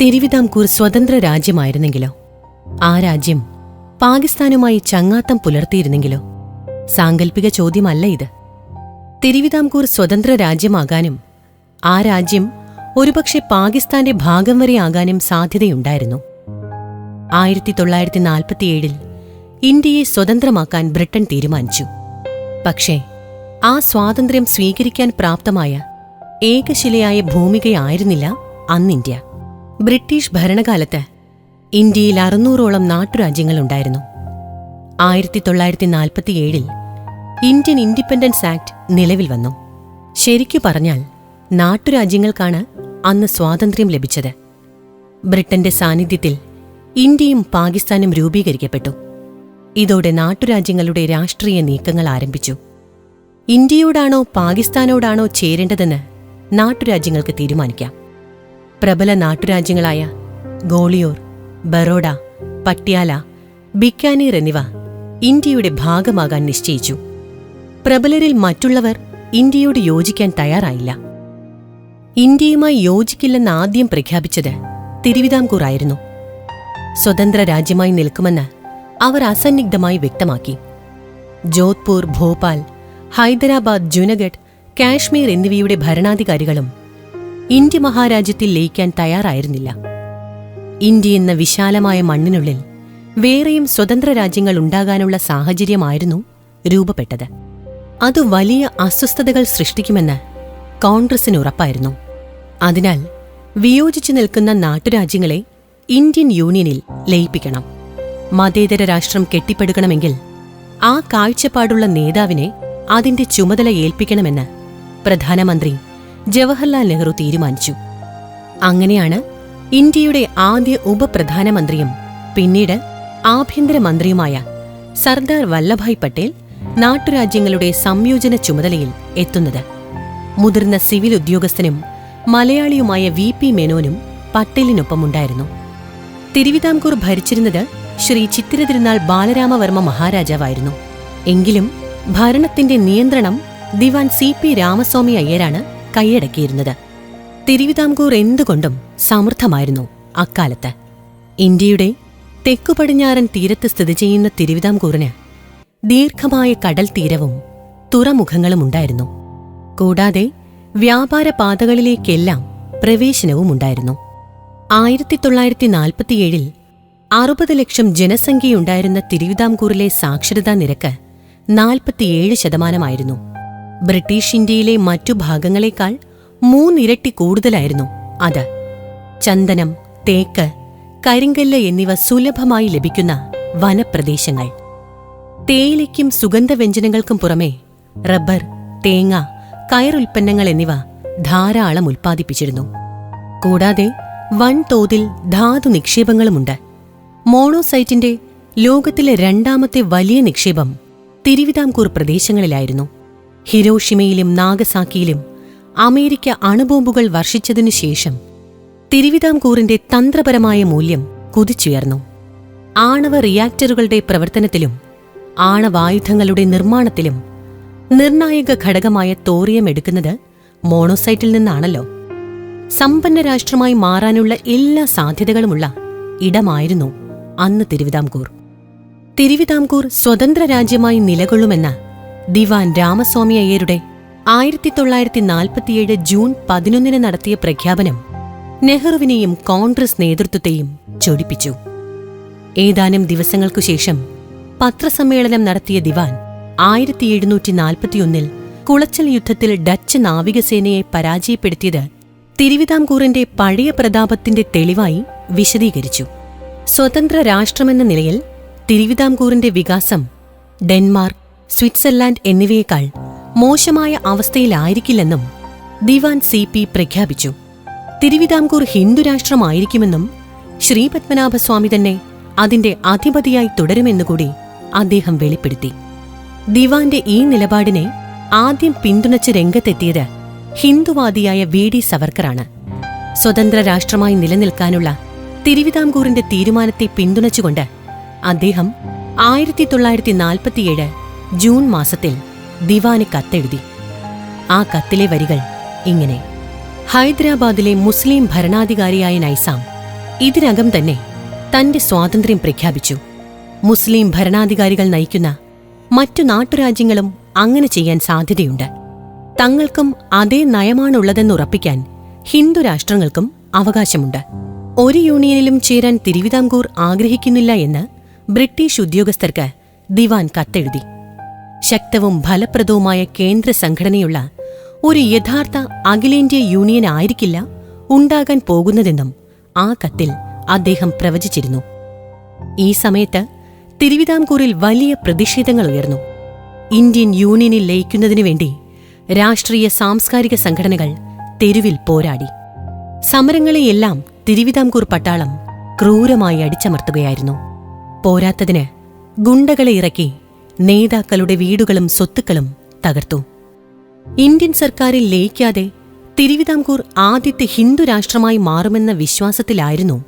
തിരുവിതാംകൂർ സ്വതന്ത്ര രാജ്യമായിരുന്നെങ്കിലോ? ആ രാജ്യം പാകിസ്ഥാനുമായി ചങ്ങാത്തം പുലർത്തിയിരുന്നെങ്കിലോ? സാങ്കല്പിക ചോദ്യമല്ല ഇത്. തിരുവിതാംകൂർ സ്വതന്ത്ര രാജ്യമാകാനും ആ രാജ്യം ഒരുപക്ഷെ പാകിസ്ഥാന്റെ ഭാഗം വരെ ആകാനും സാധ്യതയുണ്ടായിരുന്നു. ആയിരത്തി തൊള്ളായിരത്തി നാൽപ്പത്തിയേഴിൽ ഇന്ത്യയെ സ്വതന്ത്രമാക്കാൻ ബ്രിട്ടൻ തീരുമാനിച്ചു. പക്ഷേ ആ സ്വാതന്ത്ര്യം സ്വീകരിക്കാൻ പ്രാപ്തമായ ഏകശിലയായ ഭൂമികയായിരുന്നില്ല അന്നിന്ത്യ ബ്രിട്ടീഷ് ഭരണകാലത്ത് ഇന്ത്യയിൽ അറുന്നൂറോളം നാട്ടുരാജ്യങ്ങളുണ്ടായിരുന്നു. ആയിരത്തി തൊള്ളായിരത്തി നാൽപ്പത്തിയേഴിൽ ഇന്ത്യൻ ഇൻഡിപെൻഡൻസ് ആക്ട് നിലവിൽ വന്നു. ശരിക്കു പറഞ്ഞാൽ നാട്ടുരാജ്യങ്ങൾക്കാണ് അന്ന് സ്വാതന്ത്ര്യം ലഭിച്ചത്. ബ്രിട്ടന്റെ സാന്നിധ്യത്തിൽ ഇന്ത്യയും പാകിസ്ഥാനും രൂപീകരിക്കപ്പെട്ടു. ഇതോടെ നാട്ടുരാജ്യങ്ങളുടെ രാഷ്ട്രീയ നീക്കങ്ങൾ ആരംഭിച്ചു. ഇന്ത്യയോടാണോ പാകിസ്ഥാനോടാണോ ചേരേണ്ടതെന്ന് നാട്ടുരാജ്യങ്ങൾക്ക് തീരുമാനിക്കാം. പ്രബല നാട്ടുരാജ്യങ്ങളായ ഗോളിയോർ ബറോഡ പട്യാല ബിക്കാനീർ എന്നിവ ഇന്ത്യയുടെ ഭാഗമാകാൻ നിശ്ചയിച്ചു. പ്രബലരിൽ മറ്റുള്ളവർ ഇന്ത്യയോട് യോജിക്കാൻ തയ്യാറായില്ല. ഇന്ത്യയുമായി യോജിക്കില്ലെന്ന് ആദ്യം പ്രഖ്യാപിച്ചത് തിരുവിതാംകൂർ ആയിരുന്നു. സ്വതന്ത്ര രാജ്യമായി നിൽക്കുമെന്ന് അവർ അസന്നിഗ്ധമായി വ്യക്തമാക്കി. ജോധ്പൂർ ഭോപ്പാൽ ഹൈദരാബാദ് ജുനഗഡ് കാശ്മീർ എന്നിവയുടെ ഭരണാധികാരികളും ഇന്ത്യ മഹാരാജ്യത്തിൽ ലയിക്കാൻ തയ്യാറായിരുന്നില്ല. ഇന്ത്യ എന്ന വിശാലമായ മണ്ണിനുള്ളിൽ വേറെയും സ്വതന്ത്ര രാജ്യങ്ങൾ ഉണ്ടാകാനുള്ള സാഹചര്യമായിരുന്നു രൂപപ്പെട്ടത്. അത് വലിയ അസ്വസ്ഥതകൾ സൃഷ്ടിക്കുമെന്ന് കോൺഗ്രസിന് ഉറപ്പായിരുന്നു. അതിനാൽ വിയോജിച്ചു നിൽക്കുന്ന നാട്ടുരാജ്യങ്ങളെ ഇന്ത്യൻ യൂണിയനിൽ ലയിപ്പിക്കണം. മതേതര രാഷ്ട്രം കെട്ടിപ്പടുക്കണമെങ്കിൽ ആ കാഴ്ചപ്പാടുള്ള നേതാവിനെ അതിന്റെ ചുമതല ഏൽപ്പിക്കണമെന്ന് പ്രധാനമന്ത്രി ജവഹർലാൽ നെഹ്റു തീരുമാനിച്ചു. അങ്ങനെയാണ് ഇന്ത്യയുടെ ആദ്യ ഉപപ്രധാനമന്ത്രിയും പിന്നീട് ആഭ്യന്തരമന്ത്രിയുമായ സർദാർ വല്ലഭായ് പട്ടേൽ നാട്ടുരാജ്യങ്ങളുടെ സംയോജന ചുമതലയിൽ എത്തുന്നത്. മുതിർന്ന സിവിൽ ഉദ്യോഗസ്ഥനും മലയാളിയുമായ വി പി മേനോനും പട്ടേലിനൊപ്പമുണ്ടായിരുന്നു. തിരുവിതാംകൂർ ഭരിച്ചിരുന്നത് ശ്രീ ചിത്തിര തിരുനാൾ ബാലരാമവർമ്മ മഹാരാജാവായിരുന്നു. എങ്കിലും ഭരണത്തിന്റെ നിയന്ത്രണം ദിവാൻ സി പി രാമസ്വാമി അയ്യരാണ് കൈയടക്കിയിരുന്നത്. തിരുവിതാംകൂർ എന്തുകൊണ്ടും സമൃദ്ധമായിരുന്നു അക്കാലത്ത്. ഇന്ത്യയുടെ തെക്കു പടിഞ്ഞാറൻ തീരത്ത് സ്ഥിതി ചെയ്യുന്ന തിരുവിതാംകൂറിന് ദീർഘമായ കടൽ തീരവും തുറമുഖങ്ങളും ഉണ്ടായിരുന്നു. കൂടാതെ വ്യാപാര പാതകളിലേക്കെല്ലാം പ്രവേശനവും ഉണ്ടായിരുന്നു. ആയിരത്തി തൊള്ളായിരത്തി നാൽപ്പത്തിയേഴിൽ അറുപത് ലക്ഷം ജനസംഖ്യയുണ്ടായിരുന്ന തിരുവിതാംകൂറിലെ സാക്ഷരതാ നിരക്ക് നാൽപ്പത്തിയേഴ് ശതമാനമായിരുന്നു. ബ്രിട്ടീഷ് ഇന്ത്യയിലെ മറ്റു ഭാഗങ്ങളെക്കാൾ മൂന്നിരട്ടി കൂടുതലായിരുന്നു അത്. ചന്ദനം തേക്ക് കരിങ്കല്ല് എന്നിവ സുലഭമായി ലഭിക്കുന്ന വനപ്രദേശങ്ങൾ. തേയിലയ്ക്കും സുഗന്ധവ്യഞ്ജനങ്ങൾക്കും പുറമെ റബ്ബർ തേങ്ങ കയറുൽപ്പന്നങ്ങൾ എന്നിവ ധാരാളം ഉൽപ്പാദിപ്പിച്ചിരുന്നു. കൂടാതെ വൻതോതിൽ ധാതു നിക്ഷേപങ്ങളുമുണ്ട്. മോണോസൈറ്റിന്റെ ലോകത്തിലെ രണ്ടാമത്തെ വലിയ നിക്ഷേപം തിരുവിതാംകൂർ പ്രദേശങ്ങളിലായിരുന്നു. ഹിരോഷിമയിലും നാഗസാക്കിയിലും അമേരിക്ക അണുബോംബുകൾ വർഷിച്ചതിനു ശേഷം തിരുവിതാംകൂറിന്റെ തന്ത്രപരമായ മൂല്യം കുതിച്ചുയർന്നു. ആണവ റിയാക്ടറുകളുടെ പ്രവർത്തനത്തിലും ആണവായുധങ്ങളുടെ നിർമ്മാണത്തിലും നിർണായക ഘടകമായ തോറിയം എടുക്കുന്നത് മോണോസൈറ്റിൽ നിന്നാണല്ലോ. സമ്പന്ന രാഷ്ട്രമായി മാറാനുള്ള എല്ലാ സാധ്യതകളുമുള്ള ഇടമായിരുന്നു അന്ന് തിരുവിതാംകൂർ. തിരുവിതാംകൂർ സ്വതന്ത്ര രാജ്യമായി നിലകൊള്ളുമെന്ന ദിവാൻ രാമസ്വാമി അയ്യരുടെ ആയിരത്തി തൊള്ളായിരത്തി നാൽപ്പത്തിയേഴ് ജൂൺ പതിനൊന്നിന് നടത്തിയ പ്രഖ്യാപനം നെഹ്റുവിനെയും കോൺഗ്രസ് നേതൃത്വത്തെയും ചൊടിപ്പിച്ചു. ഏതാനും ദിവസങ്ങൾക്കു ശേഷം പത്രസമ്മേളനം നടത്തിയ ദിവാൻ ആയിരത്തി എഴുന്നൂറ്റി നാൽപ്പത്തിയൊന്നിൽ കുളച്ചൽ യുദ്ധത്തിൽ ഡച്ച് നാവികസേനയെ പരാജയപ്പെടുത്തിയത് തിരുവിതാംകൂറിന്റെ പഴയ പ്രതാപത്തിന്റെ തെളിവായി വിശദീകരിച്ചു. സ്വതന്ത്ര രാഷ്ട്രമെന്ന നിലയിൽ തിരുവിതാംകൂറിന്റെ വികാസം ഡെൻമാർക്ക് സ്വിറ്റ്സർലാൻഡ് എന്നിവയേക്കാൾ മോശമായ അവസ്ഥയിലായിരിക്കില്ലെന്നും ദിവാൻ സി പി പ്രഖ്യാപിച്ചു. തിരുവിതാംകൂർ ഹിന്ദുരാഷ്ട്രമായിരിക്കുമെന്നും ശ്രീപത്മനാഭസ്വാമി തന്നെ അതിന്റെ അധിപതിയായി തുടരുമെന്നുകൂടി അദ്ദേഹം വെളിപ്പെടുത്തി. ദിവാന്റെ ഈ നിലപാടിനെ ആദ്യം പിന്തുണച്ച് രംഗത്തെത്തിയത് ഹിന്ദുവാദിയായ വി ഡി സവർക്കറാണ്. സ്വതന്ത്ര രാഷ്ട്രമായി നിലനിൽക്കാനുള്ള തിരുവിതാംകൂറിന്റെ തീരുമാനത്തെ പിന്തുണച്ചുകൊണ്ട് അദ്ദേഹം ആയിരത്തി തൊള്ളായിരത്തി നാൽപ്പത്തിയേഴ് ജൂൺ മാസത്തിൽ ദിവാന് കത്തെഴുതി. ആ കത്തിലെ വരികൾ ഇങ്ങനെ. ഹൈദരാബാദിലെ മുസ്ലിം ഭരണാധികാരിയായ നൈസാം ഇതിനകം തന്നെ തന്റെ സ്വാതന്ത്ര്യം പ്രഖ്യാപിച്ചു. മുസ്ലിം ഭരണാധികാരികൾ നയിക്കുന്ന മറ്റു നാട്ടുരാജ്യങ്ങളും അങ്ങനെ ചെയ്യാൻ സാധ്യതയുണ്ട്. തങ്ങൾക്കും അതേ നയമാണുള്ളതെന്ന് ഉറപ്പിക്കാൻ ഹിന്ദു രാഷ്ട്രങ്ങൾക്കും അവകാശമുണ്ട്. ഒരു യൂണിയനിലും ചേരാൻ തിരുവിതാംകൂർ ആഗ്രഹിക്കുന്നില്ല എന്ന് ബ്രിട്ടീഷ് ഉദ്യോഗസ്ഥർക്ക് ദിവാൻ കത്തെഴുതി. ശക്തവും ഫലപ്രദവുമായ കേന്ദ്ര സംഘടനയുള്ള ഒരു യഥാർത്ഥ അഖിലേന്ത്യാ യൂണിയൻ ആയിരിക്കില്ല ഉണ്ടാകാൻ പോകുന്നതെന്നും ആ കത്തിൽ അദ്ദേഹം പ്രവചിച്ചിരുന്നു. ഈ സമയത്ത് തിരുവിതാംകൂറിൽ വലിയ പ്രതിഷേധങ്ങൾ ഉയർന്നു. ഇന്ത്യൻ യൂണിയനിൽ ലയിക്കുന്നതിനു വേണ്ടി രാഷ്ട്രീയ സാംസ്കാരിക സംഘടനകൾ തെരുവിൽ പോരാടി. സമരങ്ങളെയെല്ലാം തിരുവിതാംകൂർ പട്ടാളം ക്രൂരമായി അടിച്ചമർത്തുകയായിരുന്നു. പോരാത്തതിന് ഗുണ്ടകളെ ഇറക്കി നേതാക്കളുടെ വീടുകളും സ്വത്തുക്കളും തകർത്തു. ഇന്ത്യൻ സർക്കാരിൽ ലയിക്കാതെ തിരുവിതാംകൂർ ആദ്യത്തെ ഹിന്ദു രാഷ്ട്രമായി മാറുമെന്ന വിശ്വാസത്തിലായിരുന്നു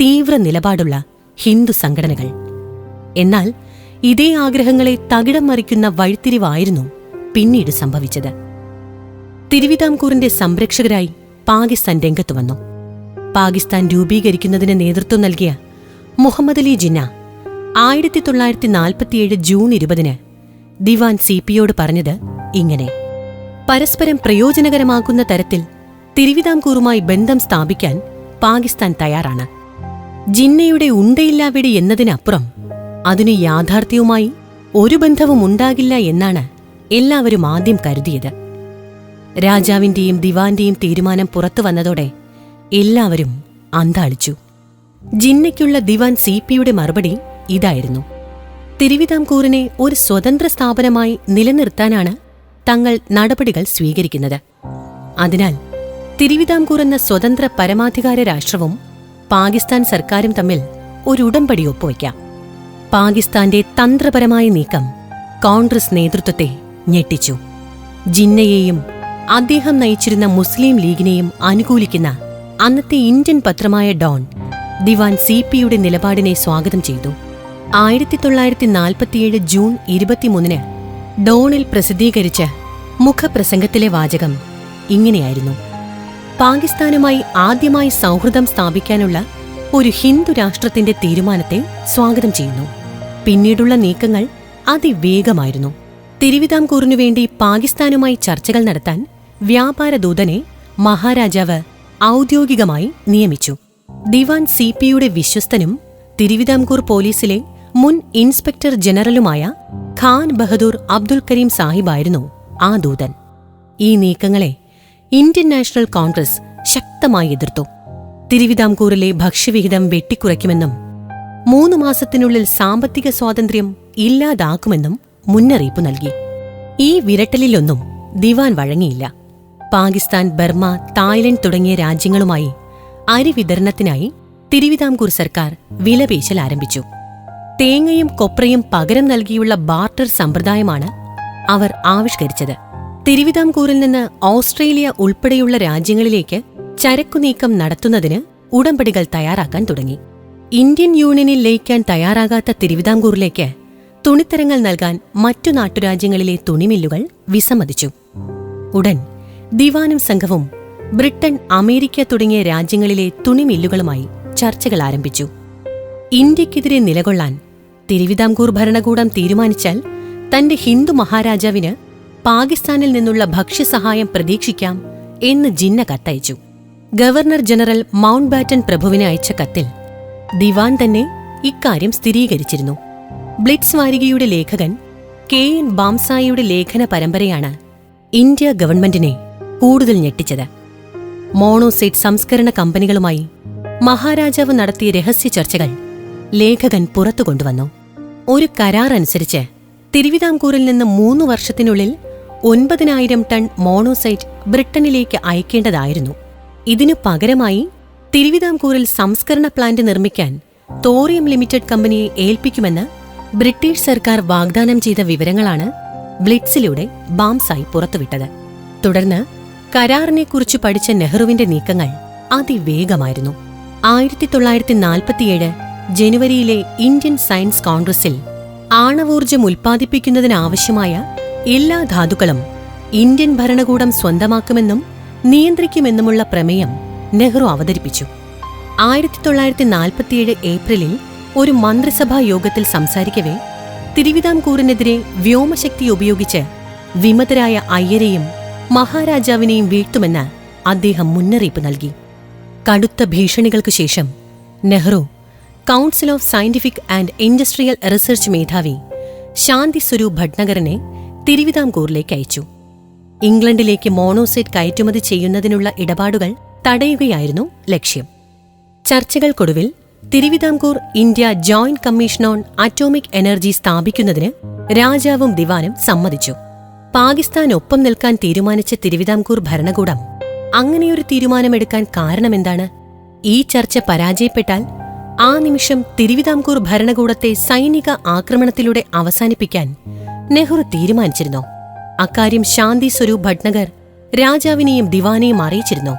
തീവ്ര നിലപാടുള്ള ഹിന്ദു സംഘടനകൾ. എന്നാൽ ഇതേ ആഗ്രഹങ്ങളെ തകിടം മറിക്കുന്ന വഴിത്തിരിവായിരുന്നു പിന്നീട് സംഭവിച്ചത്. തിരുവിതാംകൂറിന്റെ സംരക്ഷകരായി പാകിസ്ഥാൻ രംഗത്തു വന്നു. പാകിസ്ഥാൻ രൂപീകരിക്കുന്നതിന് നേതൃത്വം നൽകിയ മുഹമ്മദ് അലി ജിന്ന ആയിരത്തി തൊള്ളായിരത്തി നാൽപ്പത്തിയേഴ് ജൂൺ ഇരുപതിന് ദിവാൻ സി പിയോട് പറഞ്ഞത് ഇങ്ങനെ. പരസ്പരം പ്രയോജനകരമാക്കുന്ന തരത്തിൽ തിരുവിതാംകൂറുമായി ബന്ധം സ്ഥാപിക്കാൻ പാകിസ്ഥാൻ തയ്യാറാണ്. ജിന്നയുടെ ഉണ്ടയില്ലാവിടി എന്നതിനപ്പുറം അതിന് യാഥാർത്ഥ്യവുമായി ഒരു ബന്ധവും ഉണ്ടാകില്ല എന്നാണ് എല്ലാവരും ആദ്യം കരുതിയത്. രാജാവിന്റെയും ദിവാന്റെയും തീരുമാനം പുറത്തു വന്നതോടെ എല്ലാവരും അന്താളിച്ചു. ജിന്നയ്ക്കുള്ള ദിവാൻ സി പിയുടെ മറുപടി ഇതായിരുന്നു. തിരുവിതാംകൂറിനെ ഒരു സ്വതന്ത്ര സ്ഥാപനമായി നിലനിർത്താനാണ് തങ്ങൾ നടപടികൾ സ്വീകരിക്കുന്നത്. അതിനാൽ തിരുവിതാംകൂർ എന്ന സ്വതന്ത്ര പരമാധികാര രാഷ്ട്രവും പാകിസ്ഥാൻ സർക്കാരും തമ്മിൽ ഒരു ഉടമ്പടി ഒപ്പുവയ്ക്കാം. പാകിസ്ഥാന്റെ തന്ത്രപരമായ നീക്കം കോൺഗ്രസ് നേതൃത്വത്തെ ഞെട്ടിച്ചു. ജിന്നയെയും അദ്ദേഹം നയിച്ചിരുന്ന മുസ്ലിം ലീഗിനെയും അനുകൂലിക്കുന്ന അന്നത്തെ ഇന്ത്യൻ പത്രമായ ഡോൺ ദിവാൻ സി പിയുടെ നിലപാടിനെ സ്വാഗതം ചെയ്തു. ആയിരത്തി തൊള്ളായിരത്തി നാൽപ്പത്തിയേഴ് ജൂൺ ഇരുപത്തിമൂന്നിന് ഡോണിൽ പ്രസിദ്ധീകരിച്ച മുഖപ്രസംഗത്തിലെ വാചകം ഇങ്ങനെയായിരുന്നു. പാകിസ്ഥാനുമായി ആദ്യമായി സൗഹൃദം സ്ഥാപിക്കാനുള്ള ഒരു ഹിന്ദു രാഷ്ട്രത്തിന്റെ തീരുമാനത്തെ സ്വാഗതം ചെയ്യുന്നു. പിന്നീടുള്ള നീക്കങ്ങൾ അതിവേഗമായിരുന്നു. തിരുവിതാംകൂറിനു വേണ്ടി പാകിസ്ഥാനുമായി ചർച്ചകൾ നടത്താൻ വ്യാപാര ദൂതനെ മഹാരാജാവ് ഔദ്യോഗികമായി നിയമിച്ചു. ദിവാൻ സി പിയുടെ വിശ്വസ്തനും തിരുവിതാംകൂർ പോലീസിലെ മുൻ ഇൻസ്പെക്ടർ ജനറലുമായ ഖാൻ ബഹദൂർ അബ്ദുൽ കരീം സാഹിബായിരുന്നു ആ ദൂതൻ. ഈ നീക്കങ്ങളെ ഇന്ത്യൻ നാഷണൽ കോൺഗ്രസ് ശക്തമായി എതിർത്തു. തിരുവിതാംകൂറിലെ ഭക്ഷ്യവിഹിതം വെട്ടിക്കുറയ്ക്കുമെന്നും മൂന്ന് മാസത്തിനുള്ളിൽ സാമ്പത്തിക സ്വാതന്ത്ര്യം ഇല്ലാതാക്കുമെന്നും മുന്നറിയിപ്പ് നൽകി. ഈ വിരട്ടലിലൊന്നും ദിവാൻ വഴങ്ങിയില്ല. പാകിസ്ഥാൻ ബർമ തായ്ലൻഡ് തുടങ്ങിയ രാജ്യങ്ങളുമായി അരി വിതരണത്തിനായി തിരുവിതാംകൂർ സർക്കാർ വിലപേശൽ ആരംഭിച്ചു. തേങ്ങയും കൊപ്രയും പകരം നൽകിയുള്ള ബാർട്ടർ സമ്പ്രദായമാണ് അവർ ആവിഷ്കരിച്ചത്. തിരുവിതാംകൂറിൽ നിന്ന് ഓസ്ട്രേലിയ ഉൾപ്പെടെയുള്ള രാജ്യങ്ങളിലേക്ക് ചരക്കുനീക്കം നടത്തുന്നതിന് ഉടമ്പടികൾ തയ്യാറാക്കാൻ തുടങ്ങി. ഇന്ത്യൻ യൂണിയനിൽ ലയിക്കാൻ തയ്യാറാകാത്ത തിരുവിതാംകൂറിലേക്ക് തുണിത്തരങ്ങൾ നൽകാൻ മറ്റു നാട്ടുരാജ്യങ്ങളിലെ തുണിമില്ലുകൾ വിസമ്മതിച്ചു. ഉടൻ ദിവാനും സംഘവും ബ്രിട്ടൻ അമേരിക്ക തുടങ്ങിയ രാജ്യങ്ങളിലെ തുണിമില്ലുകളുമായി ചർച്ചകൾ ആരംഭിച്ചു. ഇന്ത്യക്കെതിരെ നിലകൊള്ളാൻ തിരുവിതാംകൂർ ഭരണകൂടം തീരുമാനിച്ചാൽ തന്റെ ഹിന്ദു മഹാരാജാവിന് പാകിസ്ഥാനിൽ നിന്നുള്ള ഭക്ഷ്യസഹായം പ്രതീക്ഷിക്കാം എന്ന് ജിന്ന കത്തയച്ചു. ഗവർണർ ജനറൽ മൗണ്ട് ബാറ്റൻ പ്രഭുവിന് അയച്ച കത്തിൽ ദിവാൻ തന്നെ ഇക്കാര്യം സ്ഥിരീകരിച്ചിരുന്നു. ബ്ലിറ്റ്സ് വാരികയുടെ ലേഖകൻ കെ എൻ ബാംസായിയുടെ ലേഖന പരമ്പരയാണ് ഇന്ത്യ ഗവൺമെന്റിനെ കൂടുതൽ ഞെട്ടിച്ചത്. മോണോസൈറ്റ് സംസ്കരണ കമ്പനികളുമായി മഹാരാജാവ് നടത്തിയ രഹസ്യ ചർച്ചകൾ ലേഖകൻ പുറത്തു കൊണ്ടുവന്നു ഒരു കരാർ അനുസരിച്ച് തിരുവിതാംകൂറിൽ നിന്ന് മൂന്ന് വർഷത്തിനുള്ളിൽ ഒൻപതിനായിരം ടൺ മോണോസൈറ്റ് ബ്രിട്ടനിലേക്ക് അയക്കേണ്ടതായിരുന്നു. ഇതിനു പകരമായി തിരുവിതാംകൂറിൽ സംസ്കരണ പ്ലാന്റ് നിർമ്മിക്കാൻ തോറിയം ലിമിറ്റഡ് കമ്പനിയെ ഏൽപ്പിക്കുമെന്ന് ബ്രിട്ടീഷ് സർക്കാർ വാഗ്ദാനം ചെയ്ത വിവരങ്ങളാണ് ബ്ലിറ്റ്സിലൂടെ ബാംസായി പുറത്തുവിട്ടത്. തുടർന്ന് കരാറിനെക്കുറിച്ച് പഠിച്ച നെഹ്റുവിന്റെ നീക്കങ്ങൾ അതിവേഗമായിരുന്നു. ആയിരത്തി തൊള്ളായിരത്തി നാൽപ്പത്തിയേഴ് ജനുവരിയിലെ ഇന്ത്യൻ സയൻസ് കോൺഗ്രസിൽ ആണവോർജം ഉൽപ്പാദിപ്പിക്കുന്നതിനാവശ്യമായ എല്ലാ ധാതുക്കളും ഇന്ത്യൻ ഭരണകൂടം സ്വന്തമാക്കുമെന്നും നിയന്ത്രിക്കുമെന്നുമുള്ള പ്രമേയം നെഹ്റു അവതരിപ്പിച്ചു. ആയിരത്തി തൊള്ളായിരത്തി നാൽപ്പത്തിയേഴ് ഏപ്രിലിൽ ഒരു മന്ത്രിസഭാ യോഗത്തിൽ സംസാരിക്കവേ തിരുവിതാംകൂറിനെതിരെ വ്യോമശക്തി ഉപയോഗിച്ച് വിമതരായ അയ്യരെയും മഹാരാജാവിനെയും വീഴ്ത്തുമെന്ന് അദ്ദേഹം മുന്നറിയിപ്പ് നൽകി. കടുത്ത ഭീഷണികൾക്കു ശേഷം Nehru council of scientific and industrial research മേധാവി ശാന്തി സ്വരൂപ് ഭട്നഗറിനെ തിരുവിതാംകൂറിലേക്ക് അയച്ചു. ഇംഗ്ലണ്ടിലേക്ക് മോണോസൈറ്റ് കയറ്റുമതി ചെയ്യുന്നതിനുള്ള ഇടപാടുകൾ തടയുകയായിരുന്നു ലക്ഷ്യം. ചർച്ചകൾക്കൊടുവിൽ Thiruvithamkoor India joint commission on atomic energy സ്ഥാപിക്കുന്നതിന് രാജാവും ദിവാനും സമ്മതിച്ചു. പാകിസ്ഥാൻ ഒപ്പം നിൽക്കാൻ തീരുമാനിച്ച തിരുവിതാംകൂർ ഭരണകൂടം അങ്ങനെയൊരു തീരുമാനമെടുക്കാൻ കാരണമെന്താണ്? ഈ ചർച്ച പരാജയപ്പെട്ടാൽ ആ നിമിഷം തിരുവിതാംകൂർ ഭരണകൂടത്തെ സൈനിക ആക്രമണത്തിലൂടെ അവസാനിപ്പിക്കാൻ നെഹ്റു തീരുമാനിച്ചിരുന്നു. അക്കാര്യം ശാന്തി സ്വരൂപ് ഭട്നഗർ രാജാവിനെയും ദിവാനെയും അറിയിച്ചിരുന്നു.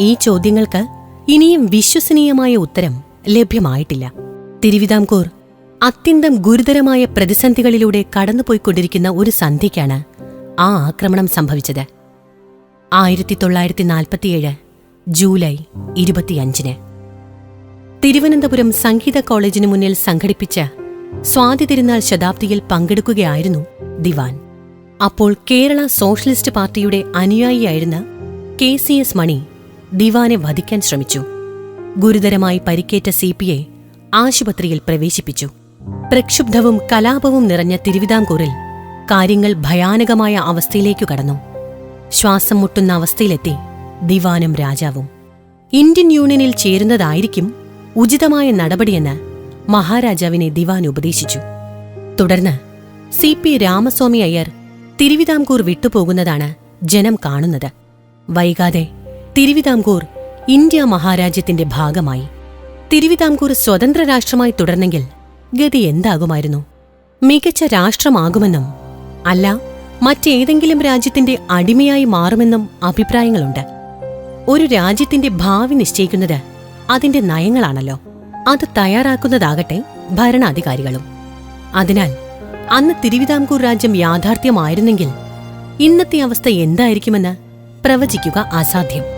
ഈ ചോദ്യങ്ങൾക്ക് ഇനിയും വിശ്വസനീയമായ ഉത്തരം ലഭ്യമായിട്ടില്ല. തിരുവിതാംകൂർ അത്യന്തം ഗുരുതരമായ പ്രതിസന്ധികളിലൂടെ കടന്നുപോയിക്കൊണ്ടിരിക്കുന്ന ഒരു സന്ധ്യയ്ക്കാണ് ആ ആക്രമണം സംഭവിച്ചത്. ആയിരത്തി തൊള്ളായിരത്തി നാൽപ്പത്തിയേഴ് ജൂലൈ ഇരുപത്തിയഞ്ചിന്. തിരുവനന്തപുരം സംഗീത കോളേജിന് മുന്നിൽ സംഘടിപ്പിച്ച സ്വാതി തിരുനാൾ ശതാബ്ദിയിൽ പങ്കെടുക്കുകയായിരുന്നു ദിവാൻ. അപ്പോൾ കേരള സോഷ്യലിസ്റ്റ് പാർട്ടിയുടെ അനുയായിയായിരുന്ന കെ സി എസ് മണി ദിവാനെ വധിക്കാൻ ശ്രമിച്ചു. ഗുരുതരമായി പരിക്കേറ്റ സി പിയെ ആശുപത്രിയിൽ പ്രവേശിപ്പിച്ചു. പ്രക്ഷുബ്ധവും കലാപവും നിറഞ്ഞ തിരുവിതാംകൂറിൽ കാര്യങ്ങൾ ഭയാനകമായ അവസ്ഥയിലേക്കു കടന്നു. ശ്വാസം മുട്ടുന്ന അവസ്ഥയിലെത്തി ദിവാനും രാജാവും. ഇന്ത്യൻ യൂണിയനിൽ ചേരുന്നതായിരിക്കും ഉചിതമായ നടപടിയെന്ന് മഹാരാജാവിനെ ദിവാൻ ഉപദേശിച്ചു. തുടർന്ന് സി പി രാമസ്വാമി അയ്യർ തിരുവിതാംകൂർ വിട്ടുപോകുന്നതാണ് ജനം കാണുന്നത്. വൈകാതെ തിരുവിതാംകൂർ ഇന്ത്യ മഹാരാജ്യത്തിന്റെ ഭാഗമായി. തിരുവിതാംകൂർ സ്വതന്ത്ര രാഷ്ട്രമായി തുടർന്നെങ്കിൽ ഗതി എന്താകുമായിരുന്നു? മികച്ച രാഷ്ട്രമാകുമെന്നും അല്ല മറ്റേതെങ്കിലും രാജ്യത്തിന്റെ അടിമയായി മാറുമെന്നും അഭിപ്രായങ്ങളുണ്ട്. ഒരു രാജ്യത്തിന്റെ ഭാവി നിശ്ചയിക്കുന്നത് അതിന്റെ നയങ്ങളാണല്ലോ. അത് തയ്യാറാക്കുന്നതാകട്ടെ ഭരണാധികാരികളും. അതിനാൽ അന്ന് തിരുവിതാംകൂർ രാജ്യം യാഥാർത്ഥ്യമായിരുന്നെങ്കിൽ ഇന്നത്തെ അവസ്ഥ എന്തായിരിക്കുമെന്ന് പ്രവചിക്കുക അസാധ്യം.